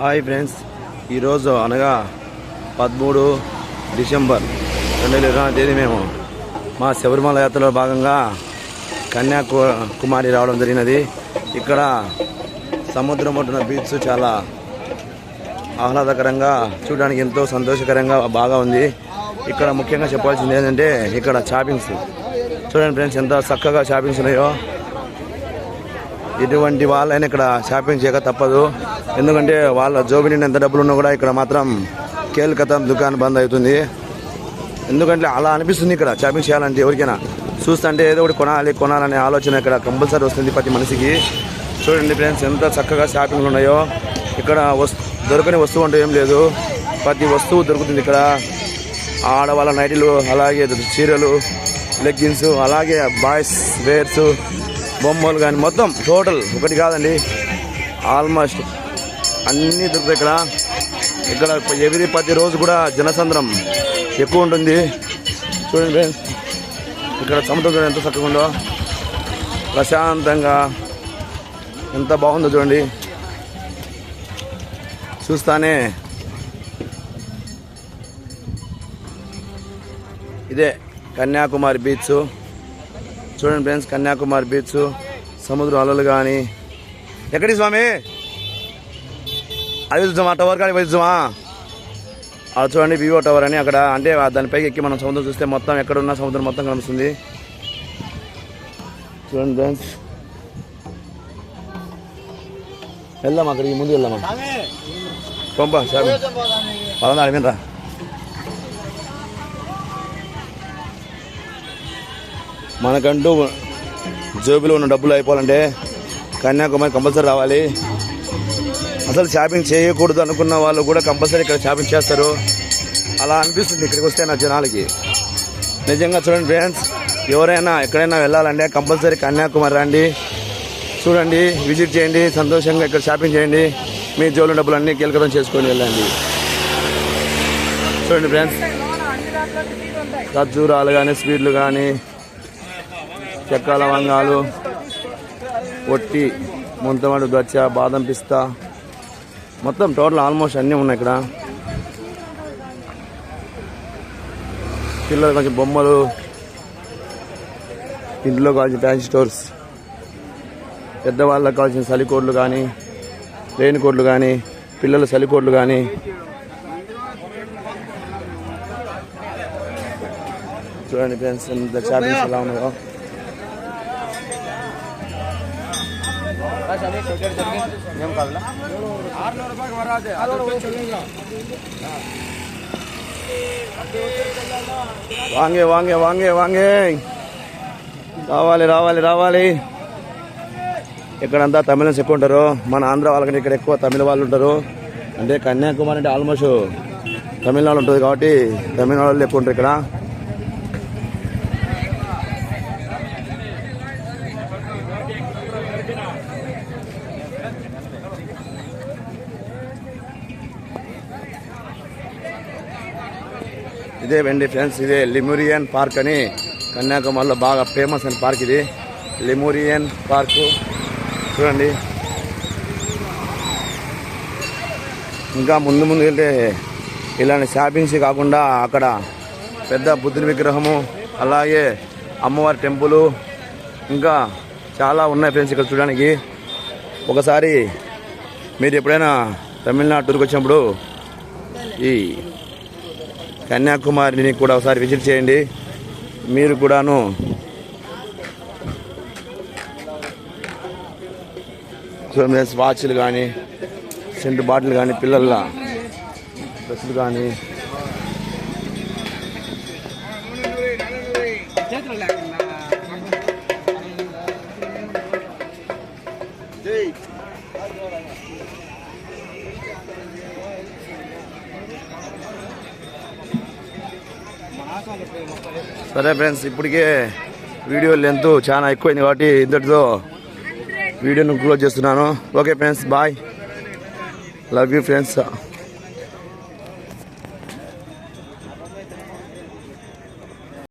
Hi friends. ఈరోజు అనగా పదమూడు డిసెంబర్ రెండు వేల ఇరవై తేదీ మేము మా శబరిమల యాత్రలో భాగంగా కన్యాకుమారి రావడం జరిగినది. ఇక్కడ సముద్రం ఒడ్డున బీచ్ చాలా ఆహ్లాదకరంగా చూడడానికి ఎంతో సంతోషకరంగా బాగా ఉంది. ఇక్కడ ముఖ్యంగా చెప్పాల్సింది ఏంటంటే ఇక్కడ షాపింగ్స్. చూడండి ఫ్రెండ్స్ ఎంత చక్కగా షాపింగ్స్ ఉన్నాయో. ఎటువంటి వాళ్ళైనా ఇక్కడ షాపింగ్ చేయక తప్పదు. ఎందుకంటే వాళ్ళ జోబి ఎంత డబ్బులు ఉన్నా కూడా ఇక్కడ మాత్రం కేల్కతం దుకాణం బంద్ అవుతుంది. ఎందుకంటే అలా అనిపిస్తుంది ఇక్కడ షాపింగ్ చేయాలంటే ఎవరికైనా. చూస్తుంటే ఏదో ఒకటి కొనాలి కొనాలనే ఆలోచన ఇక్కడ కంపల్సరీ వస్తుంది ప్రతి మనిషికి. చూడండి ఫ్రెండ్స్ ఎంత చక్కగా షాపింగ్లు ఉన్నాయో. ఇక్కడ వస్తు దొరకని వస్తువు అంటే ఏం లేదు. ప్రతి వస్తువు దొరుకుతుంది ఇక్కడ. ఆడవాళ్ళ నైటీలు అలాగే చీరలు లెగ్గిన్స్ అలాగే బాయ్స్ వేర్స్ బొమ్మలు కానీ మొత్తం టోటల్ ఒకటి కాదండి. ఆల్మోస్ట్ అన్నీ దొరుకుతాయి ఇక్కడ. ఇక్కడ ఎవ్రీ ప్రతి రోజు కూడా జనసంద్రం ఎక్కువ ఉంటుంది. చూడండి ఇక్కడ సముద్రం ఎంత చక్కగా ఉందో. ప్రశాంతంగా ఎంత బాగుందో చూడండి. చూస్తానే. ఇదే కన్యాకుమారి బీచ్. చూడండి ఫ్రెండ్స్ కన్యాకుమారి బీచ్ సముద్రం అలలు కానీ ఎక్కడి స్వామి? అది చూద్దామా టవర్ కాడికి పోయి చూద్దామా? అది చూడండి వివో టవర్ అని అక్కడ అంటే దానిపైకి ఎక్కి మనం సముద్రం చూస్తే మొత్తం ఎక్కడ ఉన్న సముద్రం మొత్తం కనిపిస్తుంది. చూడండి ఫ్రెండ్స్. వెళ్దాం అక్కడికి ముందు వెళ్దామా పంప సార్ పదనా అడిగినరా మనకంటూ జేబులో ఉన్న డబ్బులు అయిపోవాలంటే కన్యాకుమారి కంపల్సరీ రావాలి. అసలు షాపింగ్ చేయకూడదు అనుకున్న వాళ్ళు కూడా కంపల్సరీ ఇక్కడ షాపింగ్ చేస్తారు. అలా అనిపిస్తుంది ఇక్కడికి వస్తే నా జనాలకి. నిజంగా చూడండి ఫ్రెండ్స్ ఎవరైనా ఎక్కడైనా వెళ్ళాలంటే కంపల్సరీ కన్యాకుమారి రండి. చూడండి విజిట్ చేయండి సంతోషంగా ఇక్కడ షాపింగ్ చేయండి. మీ జోలు డబ్బులు అన్నీ కీలకం చేసుకొని వెళ్ళండి. చూడండి ఫ్రెండ్స్ ఖర్జూరాలు కానీ స్వీట్లు కానీ చెక్క లవంగాలు పొట్టి ముంతమడు దొచ్చ బాదం పిస్తా. మొత్తం టోటల్ ఆల్మోస్ట్ అన్నీ ఉన్నాయి ఇక్కడ. పిల్లలు కొంచెం బొమ్మలు ఇంట్లో కావాల్సిన ఫ్యాన్సీ స్టోర్స్ పెద్దవాళ్ళకి కావాల్సిన చలికోట్లు కానీ రెయిన్ కోట్లు కానీ పిల్లల చలికోట్లు కానీ. చూడండి ఫ్రెండ్స్ ఎంత షాపింగ్స్ ఎలా ఉన్నాయో. వాంగే వాంగే వాంగే వాంగే. రావాలి రావాలి రావాలి. ఇక్కడంతా తమిళన్స్ ఎక్కువ ఉంటారు. మన ఆంధ్ర వాళ్ళకంటే ఇక్కడ ఎక్కువ తమిళ వాళ్ళు ఉంటారు. అంటే కన్యాకుమారి అంటే ఆల్మోస్ట్ తమిళనాడు ఉంటుంది కాబట్టి తమిళనాడు వాళ్ళు ఎక్కువ ఉంటారు ఇక్కడ. ఇదే వెండి ఫ్రెండ్స్ ఇదే లిమురియన్ పార్క్ అని కన్యాకుమారిలో బాగా ఫేమస్ అయిన పార్క్ ఇది. Lemurian park. చూడండి. ఇంకా ముందు ముందు వెళ్తే ఇలాంటి షాపింగ్స్ కాకుండా అక్కడ పెద్ద బుద్ధుని విగ్రహము అలాగే అమ్మవారి టెంపుల్ ఇంకా చాలా ఉన్నాయి ఫ్రెండ్స్ ఇక్కడ చూడడానికి. ఒకసారి మీరు ఎప్పుడైనా తమిళనాడు టూర్కి వచ్చినప్పుడు ఈ కన్యాకుమారిని కూడా ఒకసారి విజిట్ చేయండి. మీరు కూడాను స్విమ్మెస్ వాచ్లు కానీ సెంటు బాటిల్ కానీ పిల్లల డ్రెస్సులు కానీ సరే ఫ్రెండ్స్ ఇప్పటికే వీడియో లెంత్ చాలా ఎక్కువైంది కాబట్టి ఇంతటితో వీడియోను క్లోజ్ చేస్తున్నాను. Okay friends bye. Love you friends